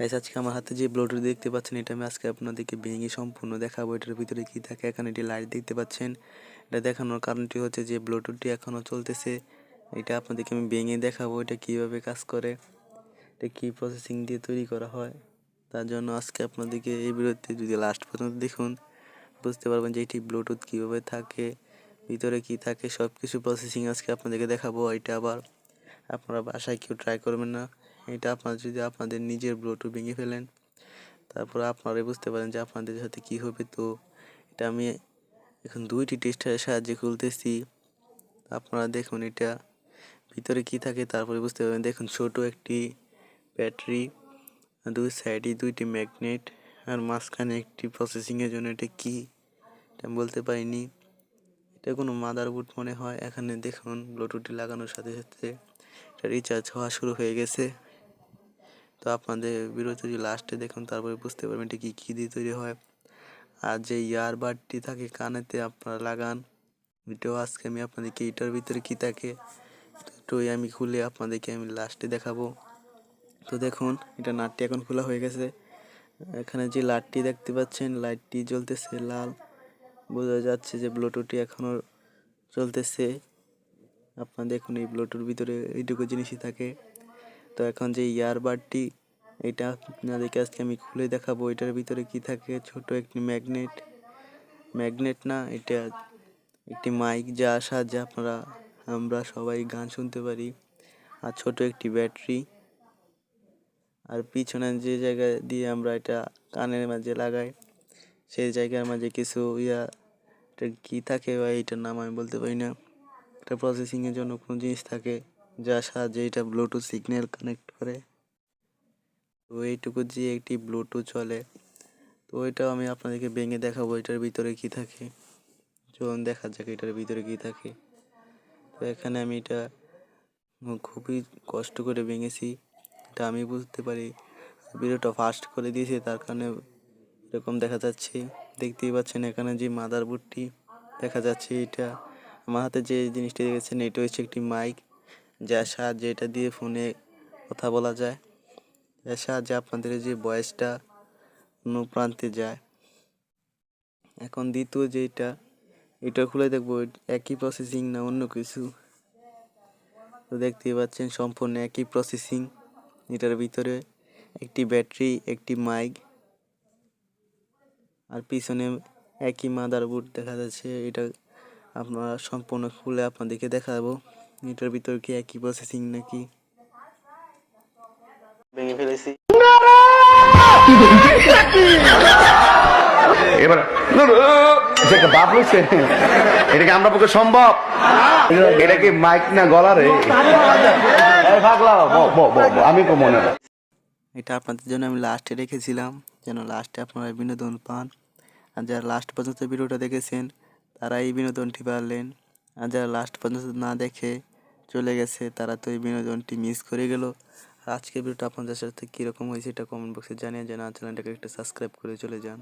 Guys আজকে আমার হাতে যে ব্লুটুথ দেখতে পাচ্ছেন, এটা আমি আজকে আপনাদেরকে ভেঙে সম্পূর্ণ দেখাবো। এটার ভিতরে কি থাকে? এখানে এটি লাইট দেখতে পাচ্ছেন। এটা দেখানোর কারণটি হচ্ছে যে ব্লুটুথটি এখনও চলতেছে। এটা আপনাদেরকে আমি ভেঙে দেখাবো, এটা কীভাবে কাজ করে, এটা কী প্রসেসিং দিয়ে তৈরি করা হয়। তার জন্য আজকে আপনাদেরকে এই ভিডিওতে যদি লাস্ট পর্যন্ত দেখুন, বুঝতে পারবেন যে এটি ব্লুটুথ কীভাবে থাকে, ভিতরে কি থাকে সব কিছু প্রসেসিং আজকে আপনাদেরকে দেখাবো। এটা আবার আপনারা বাসায় কেউ ট্রাই করবেন না। এটা আপনারা যদি আপনাদের নিজের ব্লুটুথ ভেঙে ফেলেন, তারপর আপনারাই বুঝতে পারেন যে আপনাদের সাথে কী হবে। তো এটা আমি এখন দুইটি টেস্টারের সাহায্যে খুলতেছি। আপনারা দেখুন এটা ভিতরে কি থাকে, তারপরে বুঝতে পারবেন। দেখুন, ছোট একটি ব্যাটারি দুই সাইডে দুইটি ম্যাগনেট আর মাঝখানে একটি প্রসেসিংয়ের জন্য এটা কি, এটা আমি বলতে পারিনি। এটা কোনো মাদারবোর্ড মনে হয়। এখানে দেখুন ব্লুটুথটি লাগানোর সাথে সাথে এটা রিচার্জ হওয়া শুরু হয়ে গেছে। তো আপনাদের যদি লাস্টে দেখুন, তারপরে বুঝতে পারবেন এটা কী কী দিয়ে তৈরি হয়। আর যে ইয়ারবাডটি থাকে কানেতে আপনারা লাগান। এটাও আজকে আমি আপনাদেরকে এটার ভিতরে কী থাকে এটাই আমি খুলে আপনাদেরকে আমি লাস্টে দেখাবো। তো দেখুন, এটা নাটটি এখন খোলা হয়ে গেছে। এখানে যে লাইটটি দেখতে পাচ্ছেন লাইটটি জ্বলতেছে লাল। বোঝা যাচ্ছে যে ব্লুটুথটি এখনও চলতেছে আপনার দেখুন এই ব্লুটুথ ভিতরে এইটুকু জিনিসই থাকে। তো এখন যে ইয়ারবাডটি, এটা আপনাদেরকে আজকে আমি খুলে দেখাবো। এটার ভিতরে কি থাকে? ছোট একটি ম্যাগনেট। ম্যাগনেট না, এটা একটি মাইক যা আসা, যা আপনারা, আমরা সবাই গান শুনতে পারি। আর ছোট একটি ব্যাটারি। আর পিছনে যে জায়গা দিয়ে আমরা এটা কানের মাঝে লাগাই, সেই জায়গার মাঝে কিছু ইয়া, এটা কী থাকে বা এইটার নাম আমি বলতে পারি না। এটা প্রসেসিংয়ের জন্য কোনো জিনিস থাকে। যার সাহায্যে এটা ব্লুটুথ সিগন্যাল কানেক্ট করে। তো এইটুকু যে একটি ব্লুটুথ চলে। তো ওইটাও আমি আপনাদেরকে ভেঙে দেখাবো এটার ভিতরে কি থাকে। চলুন দেখা যাক এটার ভিতরে কি থাকে। তো এখানে আমি এটা খুবই কষ্ট করে ভেঙেছি। এটা আমি বুঝতে পারি। ভিডিওটা ফাস্ট করে দিয়েছি, তার কারণে এরকম দেখা যাচ্ছে। দেখতেই পাচ্ছেন এখানে যে মাদার মাদারবোর্ডটি দেখা যাচ্ছে এটা। আমার হাতে যে জিনিসটি দেখেছেন, এটা হচ্ছে একটি মাইক। যার সাহায্যে এটা দিয়ে ফোনে কথা বলা যায় যার সাহায্যে আপনাদের যে ভয়েসটা অন্য প্রান্তে যায়। এখন দ্বিতীয় যেটা, এটা খুলে দেখব, একই প্রসেসিং না অন্য কিছু? তো দেখতেই পাচ্ছেন সম্পূর্ণ একই প্রসেসিং এটার ভিতরে একটি ব্যাটারি, একটি মাইক আর পিছনে একই মাদার মাদারবোর্ড দেখা যাচ্ছে। এটা আপনারা সম্পূর্ণ খুলে আপনাদেরকে দেখাবো। এটার ভিতর কি একই প্রসেসিং নাকি? ভেঙে ফেলেছি। এবার সেটা বাপ লইছে এটা কি আমরা পক্ষে সম্ভব? এটা কি মাইক না গলা রে? আমি কো মনে। এটা আপনাদের জন্য আমি লাস্টে রেখেছিলাম যেন লাস্টে আপনারা বিনোদন পান। আর যারা লাস্ট পর্যন্ত ভিডিওটা দেখেছেন তারা এই বিনোদনটি পারলেন। আর যারা লাস্ট পর্যন্ত না দেখে চলে গেছে, তারা তো এই বিনোদনটি মিস করে গেল। আর আজকের ভিডিওটা আপনাদের সাথে কীরকম হয়েছে, এটা কমেন্ট বক্সে জানিয়ে জানা চ্যানেলটাকে একটা সাবস্ক্রাইব করে চলে যান।